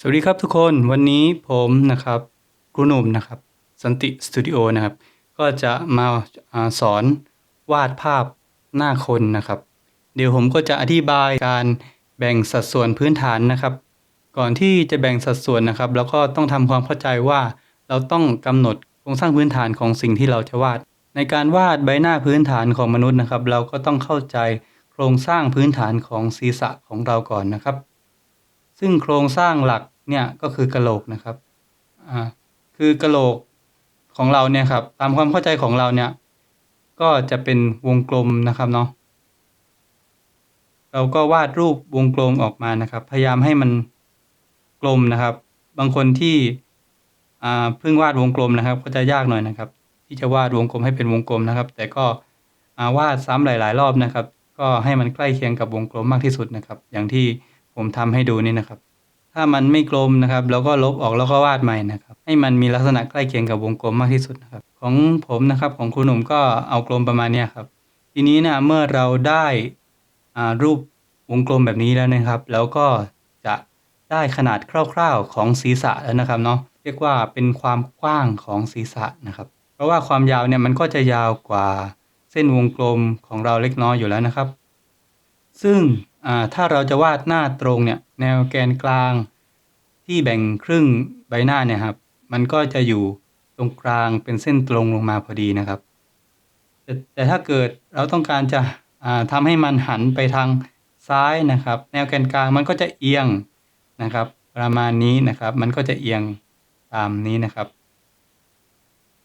สวัสดีครับทุกคนวันนี้ผมนะครับครูหนุ่มนะครับ สันติสตูดิโอนะครับ ก็จะมาอาสอนวาดภาพหน้าคนนะครับ เดี๋ยวผมก็จะอธิบายการแบ่งสัดส่วนพื้นฐานนะครับ ก่อนที่จะแบ่งสัดส่วนนะครับเราก็ต้องทำความเข้าใจว่าเราต้องกำหนดโครงสร้างพื้นฐานของสิ่งที่เราจะวาด ในการวาดใบหน้าพื้นฐานของมนุษย์นะครับ เราก็ต้องเข้าใจโครงสร้างพื้นฐานของศีรษะของเราก่อนนะครับ ซึ่งโครงสร้างหลักเนี่ยก็คือกะโหลกนะครับอ่าคือกะโหลกของเราเนี่ยครับตามความเข้าใจของเราเนี่ยก็จะเป็นวงกลมนะครับเนาะเราก็วาดรูปวงกลมออกมานะครับ พยายามให้มันกลมนะครับ บางคนที่อ่าเพิ่งวาดวงกลมนะครับ ก็จะยากหน่อยนะครับ ที่จะวาดวงกลมให้เป็นวงกลมนะครับ แต่ก็าวาดซ้ำหลาย ๆ รอบนะครับ ก็ให้มันใกล้เคียงกับวงกลมมากที่สุดนะครับ อย่างที่ ผมทำให้ดูนี่นะครับ ถ้ามันไม่กลมนะครับเราก็ลบออกแล้วก็วาดใหม่นะครับ ให้มันมีลักษณะใกล้เคียงกับวงกลมมากที่สุดนะครับ ของผมนะครับของครูหนุ่มก็เอากลมประมาณนี้ครับ ทีนี้นะเมื่อเราได้รูปวงกลมแบบนี้แล้วนะครับ แล้วก็จะได้ขนาดคร่าวๆของศีรษะแล้วนะครับเนาะเรียกว่าเป็นความกว้างของศีรษะนะครับ เพราะว่าความยาวเนี่ยมันก็จะยาวกว่าเส้นวงกลมของเราเล็กน้อยอยู่แล้วนะครับ ซึ่ง ถ้าเราจะวาดหน้าตรงเนี่ยแนวแกนกลางที่แบ่งครึ่งใบหน้าเนี่ยครับมันก็จะอยู่ตรงกลางเป็นเส้นตรงลงมาพอดีนะครับ แต่แต่ถ้าเกิดเราต้องการจะอ่าทำให้มันหันไปทางซ้ายนะครับ แนวแกนกลางมันก็จะเอียงนะครับ ประมาณนี้นะครับ มันก็จะเอียงตามนี้นะครับ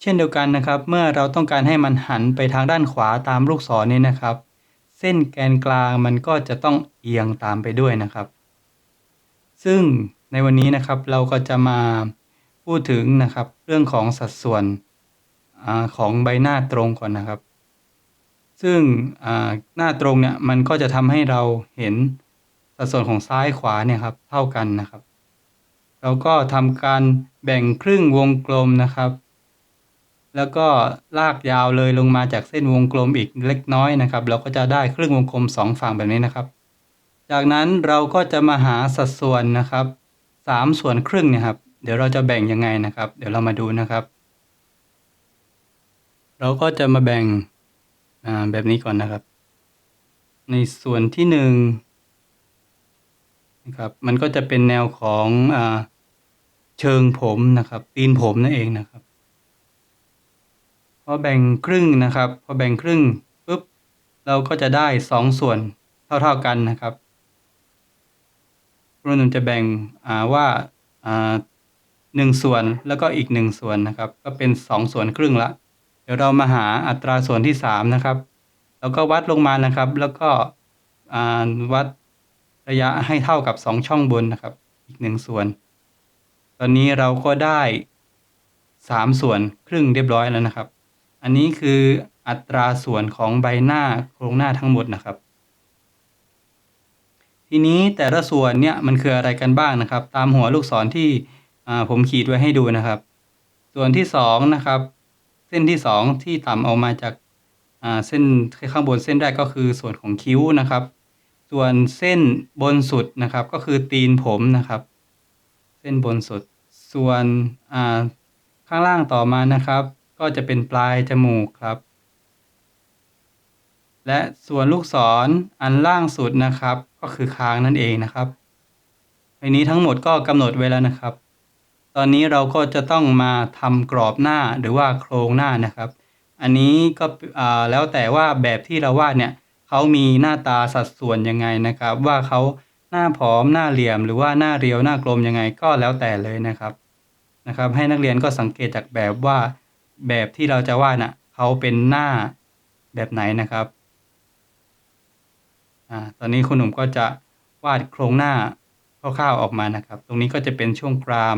เช่นเดียวกันนะครับ เมื่อเราต้องการให้มันหันไปทางด้านขวาตามลูกศรนี้นะครับ เส้นแกนกลางมันก็จะต้องเอียงตามไปด้วยนะครับ ซึ่งในวันนี้นะครับเราก็จะมาพูดถึงนะครับเรื่องของสัดส่วนอของใบหน้าตรงก่อนนะครับ ซึ่งหน้าตรงเนี่ยมันก็จะทำให้เราเห็นสัดส่วนของซ้ายขวาเนี่ยครับเท่ากันนะครับ เราก็ทำการแบ่งครึ่งวงกลมนะครับ แล้วก็ลากยาวเลยลงมาจากเส้นวงกลมอีกเล็กน้อยนะครับ เราก็จะได้ครึ่งวงกลมสองฝั่งแบบนี้นะครับ จากนั้นเราก็จะมาหาสัดส่วนนะครับสามส่วนครึ่งเนี่ยครับ เดี๋ยวเราจะแบ่งยังไงนะครับ เดี๋ยวเรามาดูนะครับ เราก็จะมาแบ่งแบบนี้ก่อนนะครับ ในส่วนที่หนึ่งนะครับมันก็จะเป็นแนวของอเชิงผมนะครับตีนผมนั่นเองนะครับ อแบ่งครึ่งนะครับ พอแบ่งครึ่งปุ๊บเราก็จะได้สองส่วนเท่า ๆกันนะครับครูหนุ่มจะแบ่งว่าหนึ่งส่วนแล้วก็อีกหนึ่งส่วนนะครับ ก็เป็นสองส่วนครึ่งละ เดี๋ยวเรามาหาอัตราส่วนที่สามนะครับ แล้วก็วัดลงมานะครับ แล้วก็วัดระยะให้เท่ากับสองช่องบนนะครับ อีกหนึ่งส่วน ตอนนี้เราก็ได้สามส่วนครึ่งเรียบร้อยแล้วนะครับ อันนี้คืออัตราส่วนของใบหน้าโครงหน้าทั้งหมดนะครับ ทีนี้แต่ละส่วนเนี่ยมันคืออะไรกันบ้างนะครับ ตามหัวลูกศรที่ผมขีดไว้ให้ดูนะครับ ส่วนที่สองนะครับ เส้นที่สองที่ต่ำออกมาจากาเส้นข้างบนเส้นแรกก็คือส่วนของคิ้วนะครับ ส่วนเส้นบนสุดนะครับ ก็คือตีนผมนะครับ เส้นบนสุด ส่วนข้างล่างต่อมานะครับ ก็จะเป็นปลายจมูกครับ และส่วนลูกศรอันล่างสุดนะครับ ก็คือคางนั่นเองนะครับในนี้ทั้งหมดก็กำหนดไว้แล้วนะครับ ตอนนี้เราก็จะต้องมาทำกรอบหน้าหรือว่าโครงหน้านะครับ อันนี้ก็อ่าแล้วแต่ว่าแบบที่เราวาดเนี่ยเขามีหน้าตาสัดส่วนยังไงนะครับ ว่าเขาหน้าผอมหน้าเหลี่ยม หรือว่าหน้าเรียวหน้ากลมยังไงก็แล้วแต่เลยนะครับนะครับ ให้นักเรียนก็สังเกตจากแบบว่า แบบที่เราจะวาดน่ะเขาเป็นหน้าแบบไหนนะครับอ่าตอนนี้คุณหนุ่มก็จะวาดโครงหน้าคร่าวๆออกมานะครับ ตรงนี้ก็จะเป็นช่วงกราม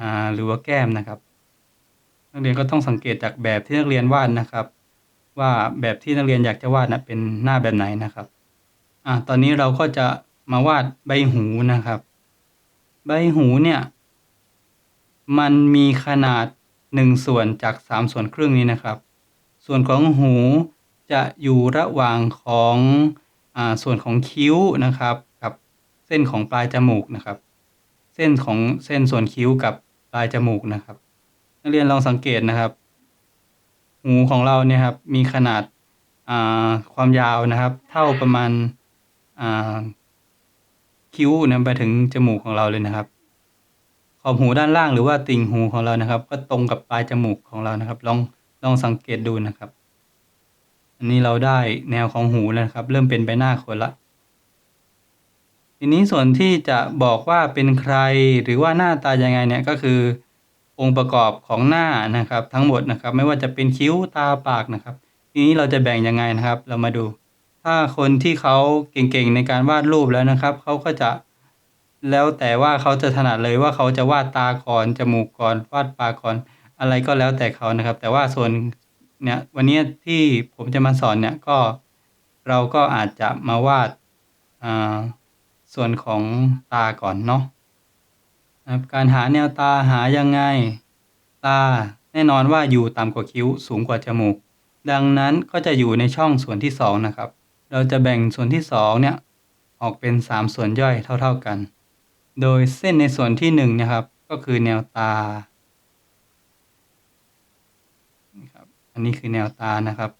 อ่าหรือว่าแก้มนะครับ นักเรียนก็ต้องสังเกตจากแบบที่นักเรียนวาดนะครับ ว่าแบบที่นักเรียนอยากจะวาดนะเป็นหน้าแบบไหนนะครับอ่าตอนนี้เราก็จะมาวาดใบหูนะครับ ใบหูเนี่ย มันมีขนาด หนึ่งส่วนจากสามส่วนครึ่งนี้นะครับ ส่วนของหูจะอยู่ระหว่างของอส่วนของคิ้วนะครับ กับเส้นของปลายจมูกนะครับ เส้นของเส้นส่วนคิ้วกับปลายจมูกนะครับ นักเรียนลองสังเกตนะครับ หูของเราเนี่ยครับมีขนาดาความยาวนะครับ เท่าประมาณคิ้วนะไปถึงจมูกของเราเลยนะครับ ขอบหูด้านล่างหรือว่าติ่งหูของเรานะครับ ก็ตรงกับปลายจมูกของเรานะครับ ลองลองสังเกตดูนะครับ อันนี้เราได้แนวของหูแล้วนะครับ เริ่มเป็นใบหน้าคนละ ทีนี้ส่วนที่จะบอกว่าเป็นใครหรือว่าหน้าตายังไงเนี่ยก็คือ องค์ประกอบของหน้านะครับ ทั้งหมดนะครับ ไม่ว่าจะเป็นคิ้วตาปากนะครับ ทีนี้เราจะแบ่งยังไงนะครับ เรามาดู ถ้าคนที่เขาเก่งๆในการวาดรูปแล้วนะครับเขาก็จะ แล้วแต่ว่าเขาจะถนัดเลยว่าเขาจะวาดตาก่อนจมูกก่อนวาดปากก่อนอะไรก็แล้วแต่เขานะครับ แต่ว่าส่วนเนี่ยวันนี้ที่ผมจะมาสอนเนี่ยก็เราก็อาจจะมาวาดอ่าส่วนของตาก่อนเนาะนะครับการหาแนวตาหายังไง ตาแน่นอนว่าอยู่ต่ำกว่าคิ้วสูงกว่าจมูก ดังนั้นก็จะอยู่ในช่องส่วนที่สองนะครับ เราจะแบ่งส่วนที่สองเนี่ยออกเป็นสามส่วนย่อยเท่า ๆกัน โดยเส้นในส่วนที่หนึ่งนะครับ ก็คือแนวตาครับอันนี้คือแนวตานะครับ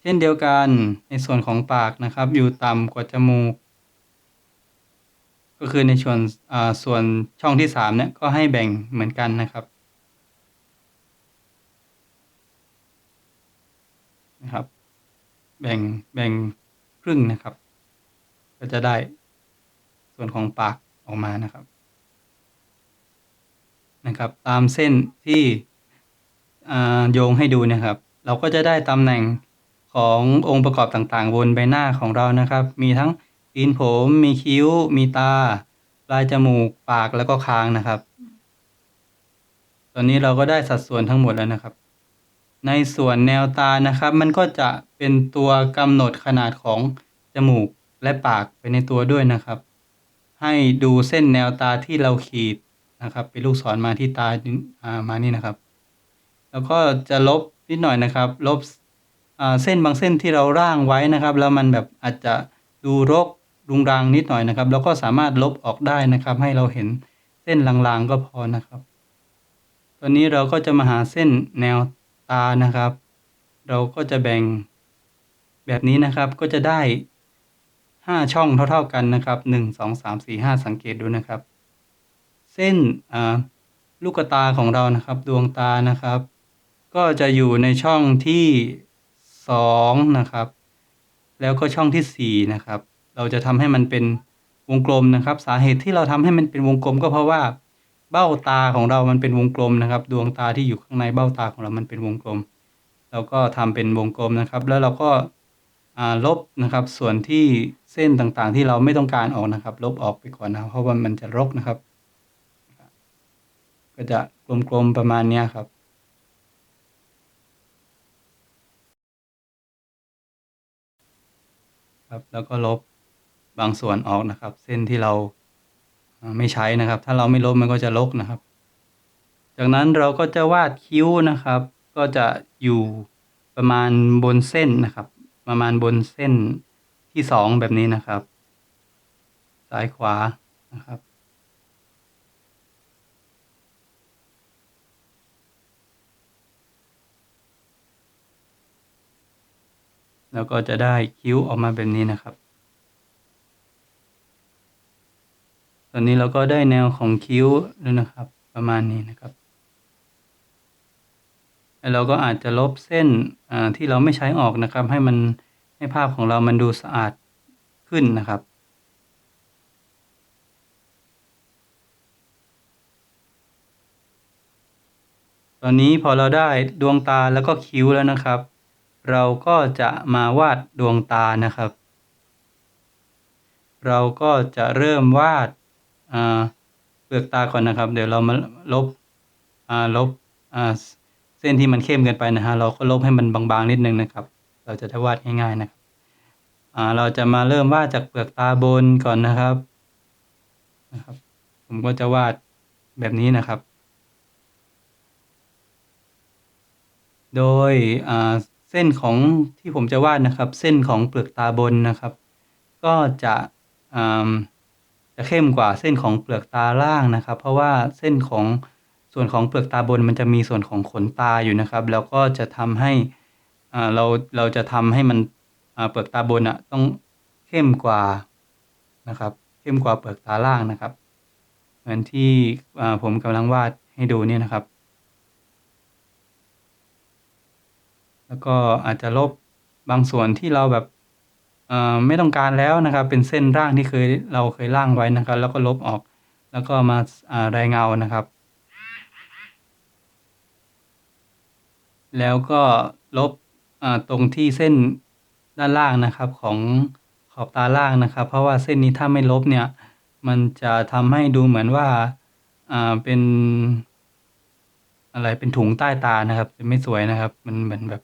เช่นเดียวกันในส่วนของปากนะครับ อยู่ต่ำกว่าจมูก ก็คือในส่วนอ่าส่วนช่องที่สามเนี่ยก็ให้แบ่งเหมือนกันนะครับนะครับ แบ่งแบ่งครึ่งนะครับ ก็จะได้ส่วนของปาก ออกมานะครับ นะครับ ตามเส้นที่โยงให้ดูนะครับ เราก็จะได้ตำแหน่งขององค์ประกอบต่างๆ บนใบหน้าของเรานะครับ มีทั้งตีนผม มีคิ้ว มีตา ปลายจมูก ปากแล้วก็คางนะครับ ตอนนี้เราก็ได้สัดส่วนทั้งหมดแล้วนะครับ ในส่วนแนวตานะครับ มันก็จะเป็นตัวกำหนดขนาดของจมูกและปากไปในตัวด้วยนะครับ ให้ดูเส้นแนวตาที่เราขีดนะครับ เป็นลูกศรมาที่ตาอ่ามานี่นะครับ แล้วก็จะลบนิดหน่อยนะครับ ลบอ่าเส้นบางเส้นที่เราร่างไว้นะครับ แล้วมันแบบอาจจะดูรกรุงรังนิดหน่อยนะครับ แล้วก็สามารถลบออกได้นะครับ ให้เราเห็นเส้นลางๆก็พอนะครับ ตอนนี้เราก็จะมาหาเส้นแนวตานะครับ เราก็จะแบ่งแบบนี้นะครับก็จะได้ ห้าช่องเท่า ๆกันนะครับหนึ่งสองสามสี่ห้าสังเกตดูนะครับ เส้นลูกตาของเรานะครับดวงตานะครับ ก็จะอยู่ในช่องที่สองนะครับ แล้วก็ช่องที่สี่นะครับ เราจะทำให้มันเป็นวงกลมนะครับ สาเหตุที่เราทำให้มันเป็นวงกลมก็เพราะว่าเบ้าตาของเรามันเป็นวงกลมนะครับ ดวงตาที่อยู่ข้างในเบ้าตาของเรามันเป็นวงกลม เราก็ทำเป็นวงกลมนะครับ แล้วเราก็ ลบนะครับ ส่วนที่เส้นต่างๆ ที่เราไม่ต้องการออกนะครับ ลบออกไปก่อนนะครับเพราะว่ามันจะรกนะครับ ก็จะกลมๆประมาณนี้ครับครับแล้วก็ลบบางส่วนออกนะครับ เส้นที่เราอ่าไม่ใช้นะครับ ถ้าเราไม่ลบมันก็จะรกนะครับ จากนั้นเราก็จะวาดคิ้วนะครับ ก็จะอยู่ประมาณบนเส้นนะครับ ประมาณบนเส้นที่สองแบบนี้นะครับ ซ้ายขวานะครับ แล้วก็จะได้คิ้วออกมาแบบนี้นะครับ ตอนนี้เราก็ได้แนวของคิ้วแล้วนะครับ ประมาณนี้นะครับ เราก็อาจจะลบเส้นที่เราไม่ใช้ออกนะครับ ให้มันให้ภาพของเรามันดูสะอาดขึ้นนะครับ ตอนนี้พอเราได้ดวงตาแล้วก็คิ้วแล้วนะครับ เราก็จะมาวาดดวงตานะครับ เราก็จะเริ่มวาดเปลือกตาก่อนนะครับ เดี๋ยวเรามาลบลบ ส้นที่มันเข้มเกินไปนะฮะเราก็ลบให้มันบางๆนิดนึงนะครับ เราจะได้วาดง่ายๆนะครับอ่าเราจะมาเริ่มวาดจากเปลือกตาบนก่อนนะครับนะครับ ผมก็จะวาดแบบนี้นะครับ โดยอ่าเส้นของที่ผมจะวาดนะครับ เส้นของเปลือกตาบนนะครับ ก็จะอ่าจะเข้มกว่าเส้นของเปลือกตาล่างนะครับ เพราะว่าเส้นของ ส่วนของเปลือกตาบนมันจะมีส่วนของขนตาอยู่นะครับ แล้วก็จะทำให้เราเราจะทำให้มันเปลือกตาบนอะต้องเข้มกว่านะครับ เข้มกว่าเปลือกตาล่างนะครับ เหมือนที่ผมกำลังวาดให้ดูเนี่ยนะครับ แล้วก็อาจจะลบบางส่วนที่เราแบบไม่ต้องการแล้วนะครับ เป็นเส้นร่างที่เคยเราเคยร่างไว้นะครับ แล้วก็ลบออก แล้วก็มาอ่าแรงเงานะครับ แล้วก็ลบตรงที่เส้นด้านล่างนะครับของขอบตาล่างนะครับ เพราะว่าเส้นนี้ถ้าไม่ลบเนี่ยมันจะทำให้ดูเหมือนว่าอ่าเป็นอะไรเป็นถุงใต้ตานะครับ จะไม่สวยนะครับ มันเหมือนแบบ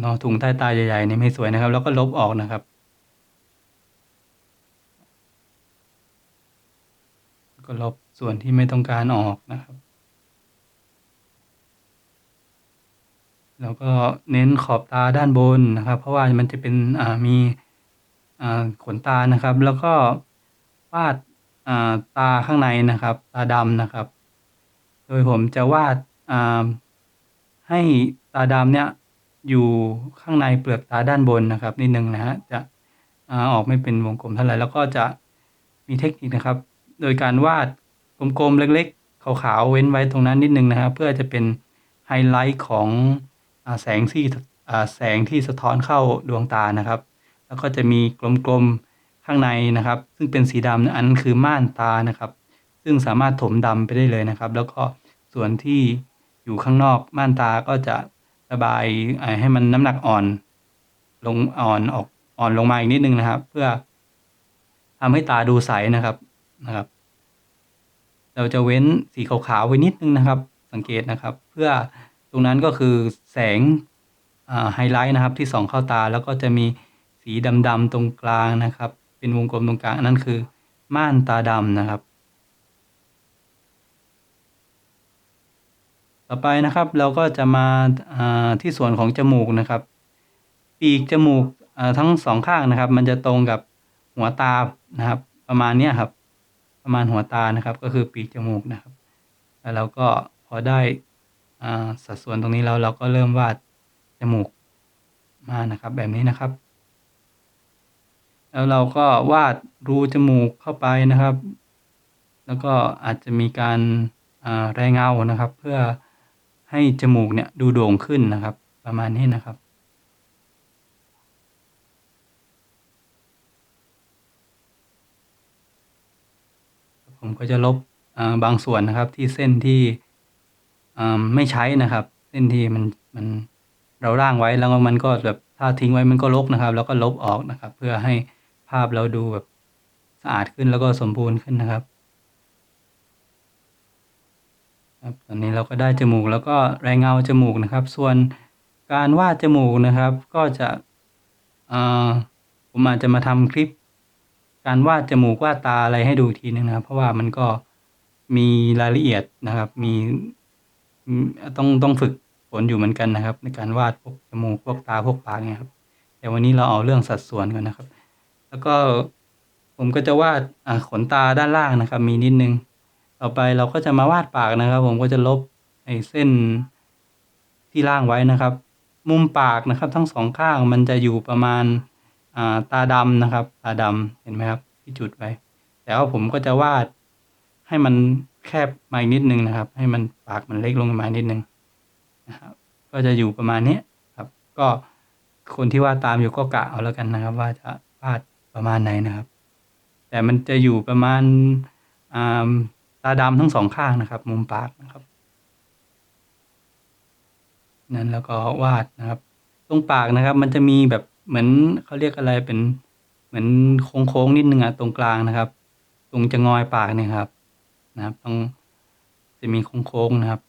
เนาะถุงใต้ตาใหญ่ๆนี่ไม่สวยนะครับ แล้วก็ลบออกนะครับก็ลบส่วนที่ไม่ต้องการออกนะครับ แล้วก็เน้นขอบตาด้านบนนะครับ เพราะว่ามันจะเป็นอ่ามีอ่าขนตานะครับ แล้วก็วาดอ่าตาข้างในนะครับ ตาดำนะครับ โดยผมจะวาดอ่าให้ตาดำเนี่ยอยู่ข้างในเปลือกตาด้านบนนะครับ นิดนึงนะฮะจะอ่าออกไม่เป็นวงกลมเท่าไหร่แล้วก็จะมีเทคนิคนะครับ โดยการวาดกลมๆเล็ก ๆ ขาวๆเว้นไว้ตรงนั้นนิดนึงนะครับ เพื่อจะเป็นไฮไลท์ของ แสงที่แสงที่สะท้อนเข้าดวงตานะครับ แล้วก็จะมีกลมๆข้างในนะครับ ซึ่งเป็นสีดำอันนั้นคือม่านตานะครับ ซึ่งสามารถถมดำไปได้เลยนะครับ แล้วก็ส่วนที่อยู่ข้างนอกม่านตาก็จะระบายให้มันน้ำหนักอ่อน ลงอ่อนออกอ่อนลงมาอีกนิดนึงนะครับ เพื่อทำให้ตาดูใสนะครับนะครับ เราจะเว้นสีขาวๆไว้นิดนึงนะครับ สังเกตนะครับ เพื่อตรงนั้นก็คือ แสงไฮไลท์นะครับที่ส่องเข้าตาแล้วก็จะมีสีดำๆตรงกลางนะครับ เป็นวงกลมตรงกลางอันนั้นคือม่านตาดำนะครับ ต่อไปนะครับเราก็จะมาาที่ส่วนของจมูกนะครับ ปีกจมูกทั้งสองข้างนะครับ มันจะตรงกับหัวตานะครับ ประมาณนี้ครับ ประมาณหัวตานะครับ ก็คือปีกจมูกนะครับ แล้วเราก็พอได้ สัดส่วนตรงนี้แล้วเราก็เริ่มวาดจมูกมานะครับ แบบนี้นะครับ แล้วเราก็วาดรูจมูกเข้าไปนะครับ แล้วก็อาจจะมีการาแรงเงานะครับ เพื่อให้จมูกเนี่ยดูโด่งขึ้นนะครับ ประมาณนี้นะครับผมก็จะลบาบางส่วนนะครับที่เส้นที่ อ่า ไม่ใช้นะครับ เส้นที่มันมันเราร่างไว้แล้วมันก็แบบถ้าทิ้งไว้มันก็รกนะครับ แล้วก็ลบออกนะครับ เพื่อให้ภาพเราดูแบบสะอาดขึ้นแล้วก็สมบูรณ์ขึ้นนะครับครับตอนนี้เราก็ได้จมูกแล้วก็แรงเงาจมูกนะครับ ส่วนการวาดจมูกนะครับ ก็จะผมอาจจะมาทำคลิป การวาดจมูกวาดตาอะไรให้ดูอีกทีนึงนะครับ เพราะว่ามันก็มีรายละเอียดนะครับ มี อืม ต้อง ต้องฝึกฝนอยู่เหมือนกันนะครับ ในการวาดพวกจมูก พวกตา พวกปากเนี่ยครับ แต่วันนี้เราเอาเรื่องสัดส่วนก่อนนะครับ แล้วก็ผมก็จะวาด อ่า ขนตาด้านล่างนะครับ มีนิดนึง ต่อไปเราก็จะมาวาดปากนะครับ ผมก็จะลบไอ้เส้นที่ล่างไว้นะครับ มุมปากนะครับ ทั้งสองข้างมันจะอยู่ประมาณ อ่า ตาดำนะครับ ตาดำเห็นไหมครับ ที่จุดไว้ แต่ว่าผมก็จะวาดให้มัน แคบมาอีกนิดนึงนะครับ ให้มันปากมันเล็กลงมานิดนึงนะครับ ก็จะอยู่ประมาณนี้ครับ ก็คนที่วาดตามอยู่ก็กะเอาแล้วกันนะครับ ว่าจะวาดประมาณไหนนะครับ แต่มันจะอยู่ประมาณอ่าตาดำทั้งสองข้างนะครับ มุมปากนะครับนั้นแล้วก็วาดนะครับ ตรงปากนะครับ มันจะมีแบบเหมือนเขาเรียกอะไรเป็นเหมือนโค้งๆนิดนึงอะตรงกลางนะครับ ตรงจะงอยปากเนี่ยครับ นะครับ ต้องจะมีโค้งๆนะครับ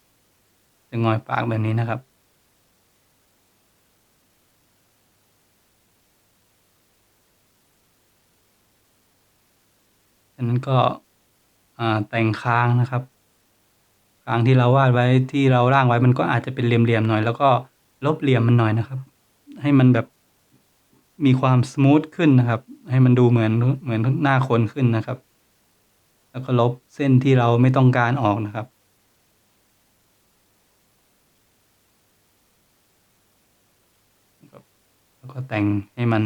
จะงอยปากแบบนี้นะครับจากนั้นก็แต่งคางนะครับคางที่เราวาดไว้ที่เราร่างไว้มันก็อาจจะเป็นเหลี่ยมๆหน่อย แล้วก็ลบเหลี่ยมมันหน่อยนะครับ ให้มันแบบมีความสมูทขึ้นนะครับ ให้มันดูเหมือนเหมือนหน้าคนขึ้นนะครับ แล้วก็ลบเส้นที่เราไม่ต้องการออกนะครับ แล้วก็แต่งให้มัน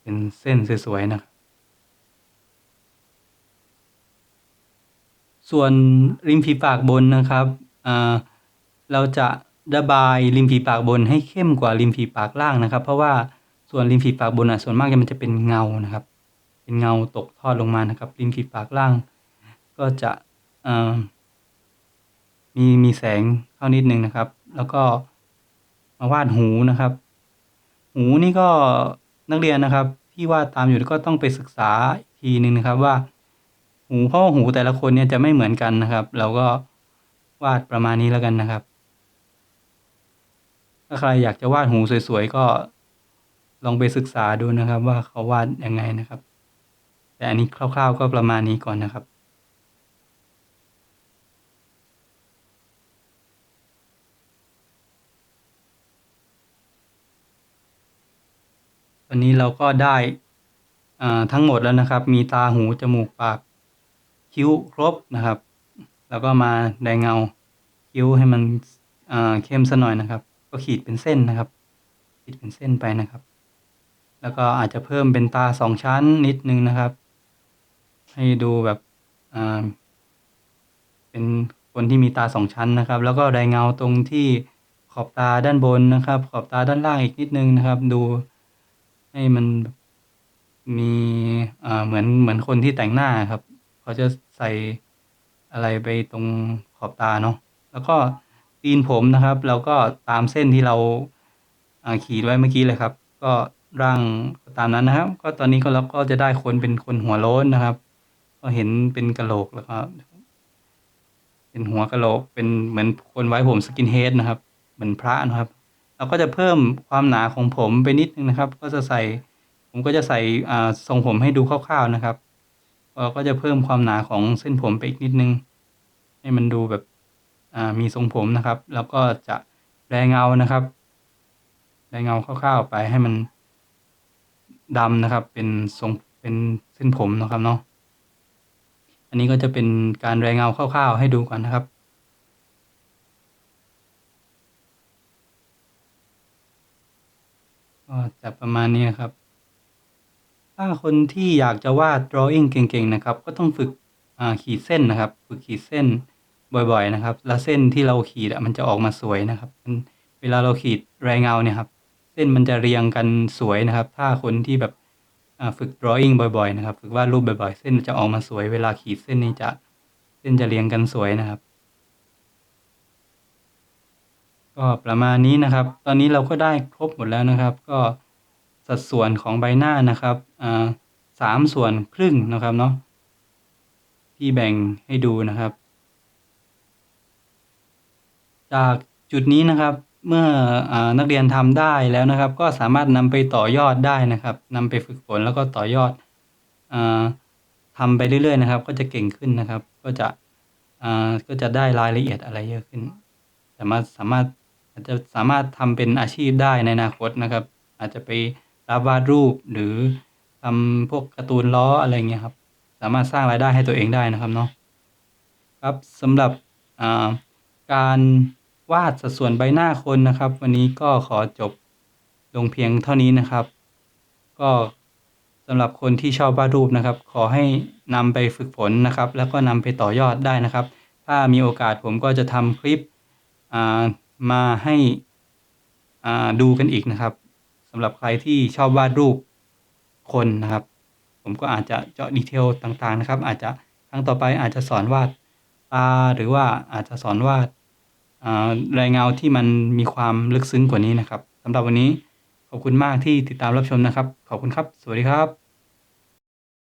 เป็นเส้นสวยๆนะครับ ส่วนริมฝีปากบนนะครับ เราจะระบายริมฝีปากบนให้เข้มกว่าริมฝีปากล่างนะครับ เพราะว่าส่วนริมฝีปากบนอะส่วนมากมันจะเป็นเงานะครับ เป็นเงาตกทอดลงมานะครับริมฝีดปากล่าง ก็จะมีมีแสงเข้านิดนึงนะครับ แล้วก็มาวาดหูนะครับ หูนี่ก็นักเรียนนะครับ ที่วาดตามอยู่ก็ต้องไปศึกษาอีกทีหนึ่งนะครับว่า หูเพราะหูแต่ละคนเนี่ยจะไม่เหมือนกันนะครับ เราก็วาดประมาณนี้แล้วกันนะครับ ถ้าใครอยากจะวาดหูสวยๆก็ลองไปศึกษาดูนะครับ ว่าเขาวาดยังไงนะครับ แต่อันนี้คร่าวๆก็ประมาณนี้ก่อนนะครับตอนนี้เราก็ได้ทั้งหมดแล้วนะครับ มีตาหู จมูก ปาก คิ้วครบนะครับ แล้วก็มาแดงเงาคิ้วให้มันเข้มสักหน่อยนะครับ ก็ขีดเป็นเส้นนะครับ ขีดเป็นเส้นไปนะครับ แล้วก็อาจจะเพิ่มเป็นตาสองชั้นนิดนึงนะครับ ให้ดูแบบอ่าเป็นคนที่มีตาสองชั้นนะครับ แล้วก็แดเงาตรงที่ขอบตาด้านบนนะครับ ขอบตาด้านล่างอีกนิดนึงนะครับ ดูให้มันมีอ่าเหมือนเหมือนคนที่แต่งหน้าครับเขาจะใส่อะไรไปตรงขอบตาเนาะแล้วก็ตีนผมนะครับ เราก็ตามเส้นที่เราอ่าขีดไว้เมื่อกี้เลยครับ ก็ร่างตามนั้นนะครับ ก็ตอนนี้ก็เราก็จะได้คนเป็นคนหัวโล้นนะครับ ก็เห็นเป็นกะโหลก แล้วก็ เป็นหัวกะโหลก เป็นเหมือนคนไว้ผมสกินเฮดนะครับ เหมือนพระนะครับ เราก็จะเพิ่มความหนาของผมไปนิดนึงนะครับ ก็จะใส่ ผมก็จะใส่อ่าทรงผมให้ดูคร่าวๆนะครับเราก็จะเพิ่มความหนาของเส้นผมไปอีกนิดนึง ให้มันดูแบบอ่ามีทรงผมนะครับ แล้วก็จะแรงเงานะครับ แรงเงาคร่าวๆไปให้มันดำนะครับ เป็นทรงเป็นเส้นผมนะครับเนาะ อันนี้ก็จะเป็นการแรงเงาคร่าวๆให้ดูก่อนนะครับก็จะประมาณนี้ครับ ถ้าคนที่อยากจะวาด drawing เก่งๆ นะครับ ก็ต้องฝึกขีดเส้นนะครับ ฝึกขีดเส้นบ่อยๆ นะครับ แล้วเส้นที่เราขีดมันจะออกมาสวยนะครับเวลาเราขีดแรงเงาเนี่ยครับ เส้นมันจะเรียงกันสวยนะครับ ถ้าคนที่แบบ ฝึก drawing บ่อยๆ นะครับ ฝึกวาดรูปบ่อยๆ เส้นจะออกมาสวยเวลาขีดเส้นนี้จะเส้นจะเรียงกันสวยนะครับ ก็ประมาณนี้นะครับ ตอนนี้เราก็ได้ครบหมดแล้วนะครับ ก็สัดส่วนของใบหน้านะครับอ่าสามส่วนครึ่งนะครับเนาะที่แบ่งให้ดูนะครับ จากจุดนี้นะครับ เมื่ออานักเรียนทำได้แล้วนะครับ ก็สามารถนำไปต่อยอดได้นะครับนำไปฝึกฝนแล้วก็ต่อยอดอาทำไปเรื่อยๆนะครับ ก็จะเก่งขึ้นนะครับ ก็จะอ่าก็จะได้รายละเอียดอะไรเยอะขึ้น สามารถสามารถอาจจะสามารถทำเป็นอาชีพได้ในอนาคตนะครับ อาจจะไปรับวาดรูปหรือทำพวกการ์ตูนล้ออะไรเงี้ยครับ สามารถสร้างรายได้ให้ตัวเองได้นะครับเนาะครับสำหรับอ่าการ วาดสัดส่วนใบหน้าคนนะครับ วันนี้ก็ขอจบลงเพียงเท่านี้นะครับ ก็สำหรับคนที่ชอบวาดรูปนะครับ ขอให้นำไปฝึกฝนนะครับ แล้วก็นำไปต่อยอดได้นะครับ ถ้ามีโอกาสผมก็จะทำคลิปามาให้าดูกันอีกนะครับสำหรับใครที่ชอบวาดรูปคนนะครับ ผมก็อาจจะเจาะดีเทลต่างๆนะครับ อาจจะครั้งต่อไปอาจจะสอนวาดตาหรือว่าอาจจะสอนวาด รายเงาที่มันมีความลึกซึ้งกว่านี้นะครับสำหรับวันนี้ขอบคุณมากที่ติดตามรับชมนะครับ ขอบคุณครับ สวัสดีครับ